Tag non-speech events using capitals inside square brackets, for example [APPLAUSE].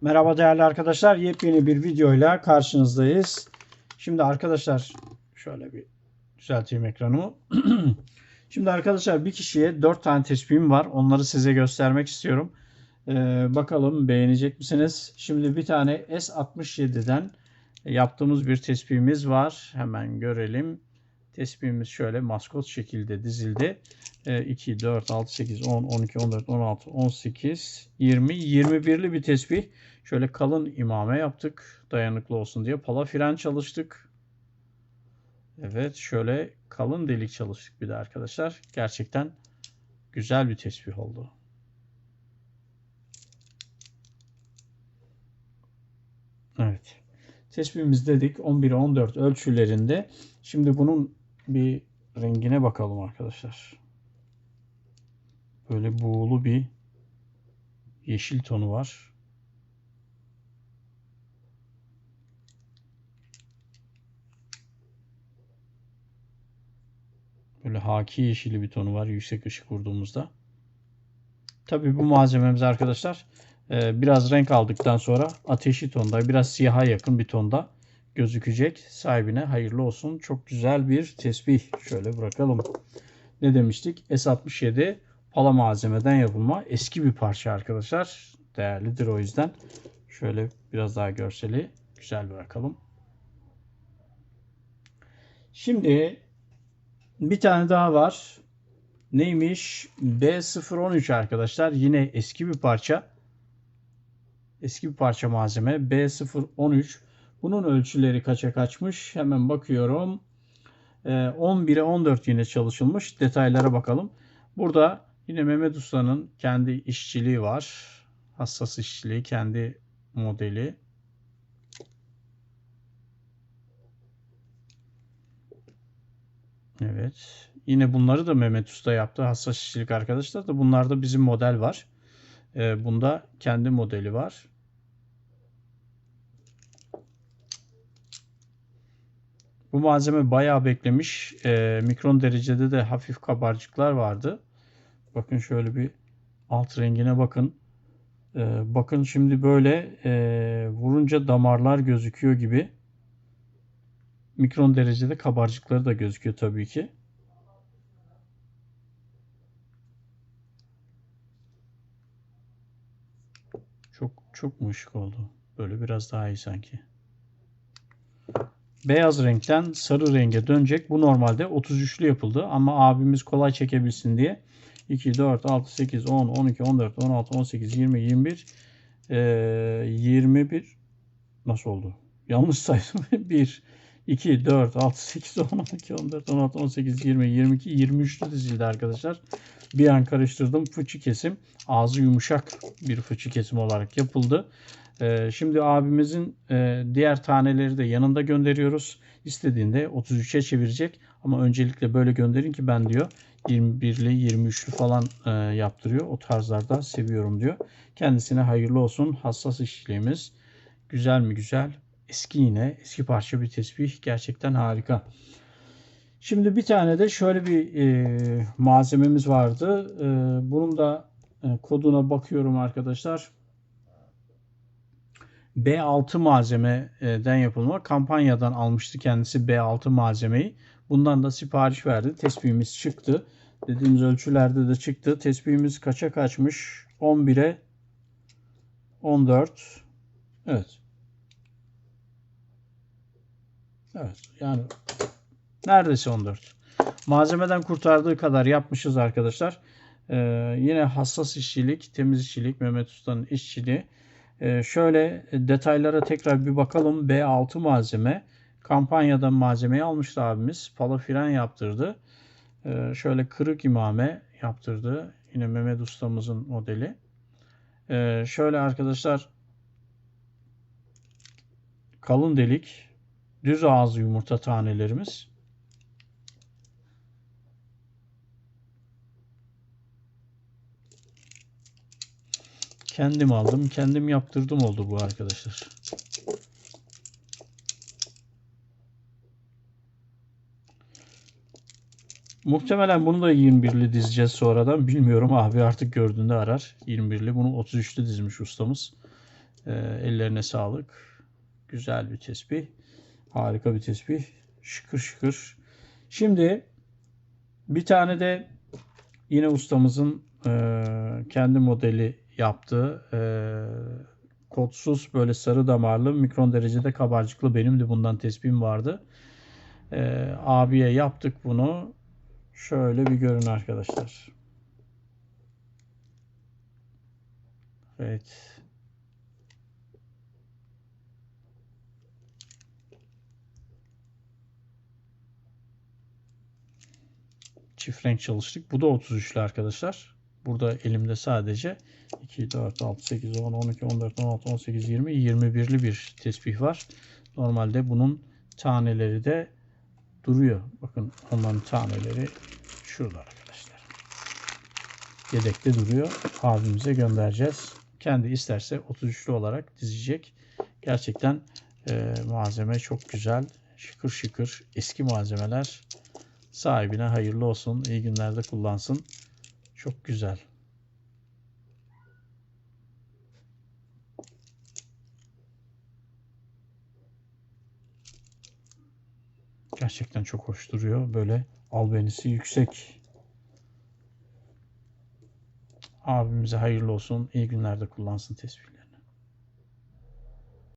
Merhaba değerli arkadaşlar. Yepyeni bir videoyla karşınızdayız. Şimdi arkadaşlar şöyle bir düzelteyim ekranımı. [CLEARS THROAT] Şimdi arkadaşlar bir kişiye 4 tane tespihim var. Onları size göstermek istiyorum. Ee, bakalım beğenecek misiniz? Şimdi bir tane S67'den yaptığımız bir tespihimiz var. Hemen görelim. Tespihimiz şöyle maskot şekilde dizildi. 2, 4, 6, 8, 10, 12, 14, 16, 18, 20, 21'li bir tesbih. Şöyle kalın imame yaptık. Dayanıklı olsun diye. Pala fren çalıştık. Evet şöyle kalın delik çalıştık bir de arkadaşlar. Gerçekten güzel bir tesbih oldu. Evet. Tesbihimiz dedik 11'e 14 ölçülerinde. Şimdi bunun bir rengine bakalım arkadaşlar. Böyle buğulu bir yeşil tonu var. Böyle haki yeşili bir tonu var yüksek ışık vurduğumuzda. Tabii bu malzememiz arkadaşlar e, biraz renk aldıktan sonra ateşi tonda biraz siyaha yakın bir tonda gözükecek. Sahibine hayırlı olsun. Çok güzel bir tesbih. Şöyle bırakalım. Ne demiştik? S67 pala malzemeden yapılma eski bir parça arkadaşlar. Değerlidir o yüzden. Şöyle biraz daha görseli güzel bırakalım. Şimdi bir tane daha var. Neymiş? B013 arkadaşlar. Yine eski bir parça. Eski bir parça malzeme. B013. Bunun ölçüleri kaça kaçmış? Hemen bakıyorum. 11'e 14 yine çalışılmış. Detaylara bakalım. Burada yine Mehmet Usta'nın kendi işçiliği var. Hassas işçiliği, kendi modeli. Evet. Yine bunları da Mehmet Usta yaptı. Hassas işçilik arkadaşlar da bunlarda bizim model var. Bunda kendi modeli var. Bu malzeme bayağı beklemiş. E, mikron derecede de hafif kabarcıklar vardı. Bakın şöyle bir alt rengine bakın. E, bakın şimdi böyle e, vurunca damarlar gözüküyor gibi. Mikron derecede kabarcıkları da gözüküyor tabii ki. Çok çok mu ışık oldu? Böyle biraz daha iyi sanki beyaz renkten sarı renge dönecek. Bu normalde 33'lü yapıldı ama abimiz kolay çekebilsin diye 2, 4, 6, 8, 10, 12, 14, 16, 18, 20, 21, e, 21 nasıl oldu? Yanlış saydım. 1, 2, 4, 6, 8, 10, 12, 14, 16, 18, 20, 22, 23'lü dizildi arkadaşlar. Bir an karıştırdım. Fıçı kesim. Ağzı yumuşak bir fıçı kesim olarak yapıldı. Ee, şimdi abimizin e, diğer taneleri de yanında gönderiyoruz. İstediğinde 33'e çevirecek. Ama öncelikle böyle gönderin ki ben diyor 21'li 23'lü falan e, yaptırıyor. O tarzlarda seviyorum diyor. Kendisine hayırlı olsun. Hassas işçiliğimiz. Güzel mi güzel. Eski yine eski parça bir tesbih. Gerçekten harika. Şimdi bir tane de şöyle bir e, malzememiz vardı. E, bunun da e, koduna bakıyorum arkadaşlar. B6 malzemeden yapılma. Kampanyadan almıştı kendisi B6 malzemeyi. Bundan da sipariş verdi. Tespihimiz çıktı. Dediğimiz ölçülerde de çıktı. Tespihimiz kaça kaçmış? 11'e 14. Evet. Evet. Yani neredeyse 14. Malzemeden kurtardığı kadar yapmışız arkadaşlar. Ee, yine hassas işçilik, temiz işçilik, Mehmet Usta'nın işçiliği. Ee, şöyle detaylara tekrar bir bakalım. B6 malzeme. Kampanyadan malzemeyi almıştı abimiz. Pala fren yaptırdı. Ee, şöyle kırık imame yaptırdı. Yine Mehmet ustamızın modeli. Ee, şöyle arkadaşlar kalın delik düz ağızlı yumurta tanelerimiz. Kendim aldım, kendim yaptırdım oldu bu arkadaşlar. Muhtemelen bunu da 21'li dizeceğiz sonradan. Bilmiyorum abi artık gördüğünde arar. 21'li bunu 33'lü dizmiş ustamız. Ee, ellerine sağlık. Güzel bir tesbih. Harika bir tesbih. Şıkır şıkır. Şimdi bir tane de yine ustamızın e, kendi modeli yaptığı e, kodsuz böyle sarı damarlı mikron derecede kabarcıklı benim de bundan tespihim vardı. E, abiye yaptık bunu. Şöyle bir görün arkadaşlar. Evet. Çift renk çalıştık. Bu da 33'lü arkadaşlar. Burada elimde sadece 2, 4, 6, 8, 10, 12, 14, 16, 18, 20, 21'li bir tesbih var. Normalde bunun taneleri de duruyor. Bakın onların taneleri şurada arkadaşlar. Yedekte duruyor. Abimize göndereceğiz. Kendi isterse 33'lü olarak dizecek. Gerçekten e, malzeme çok güzel. Şıkır şıkır eski malzemeler. Sahibine hayırlı olsun. İyi günlerde kullansın. Çok güzel. Gerçekten çok hoş duruyor. Böyle albenisi yüksek. Abimize hayırlı olsun. İyi günlerde kullansın tesbihleri.